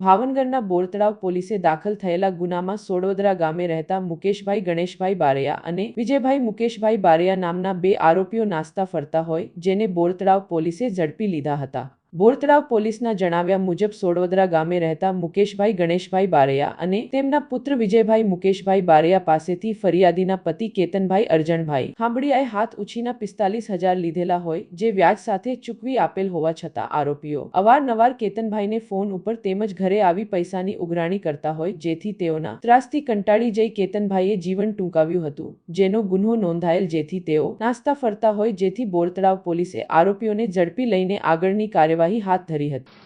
ભાવનગરના બોરતળાવ પોલીસે દાખલ થયેલા ગુનામાં સોડોદરા ગામે રહેતા મુકેશભાઈ ગણેશભાઈ બારૈયા અને વિજયભાઈ મુકેશભાઈ બારૈયા નામના બે આરોપીઓ નાસ્તા ફરતા હોય, જેને બોરતળાવ પોલીસે ઝડપી લીધા હતા. બોરતળાવ પોલીસના જણાવ્યા મુજબ સોડવદરા ગામે રહેતા મુકેશભાઈ ગણેશભાઈ બારૈયા અને તેમના પુત્ર વિજયભાઈ મુકેશભાઈ બારૈયા પાસેથી ફરિયાદીના પતિ કેતનભાઈ અરજણભાઈ. હાંબડીયાએ હાથ ઉછીના પિસ્તાલીસ હજાર લીધેલા હોય જે વ્યાજ સાથે ચૂકવી આપેલ હોવા છતાં આરોપીઓ અવારનવાર કેતનભાઈને ફોન ઉપર તેમજ ઘરે આવી પૈસાની ઉઘરાણી કરતા હોય જેથી તેઓના ત્રાસથી કંટાળી જઈ કેતનભાઈએ જીવન ટૂંકાવ્યું હતું, જેનો ગુન્હો નોંધાયેલ જેથી તેઓ નાસ્તા ફરતા હોય જેથી બોરતળાવ પોલીસે આરોપીઓને ઝડપી લઈને આગળની કાર્યવાહી હાથ ધરી હતી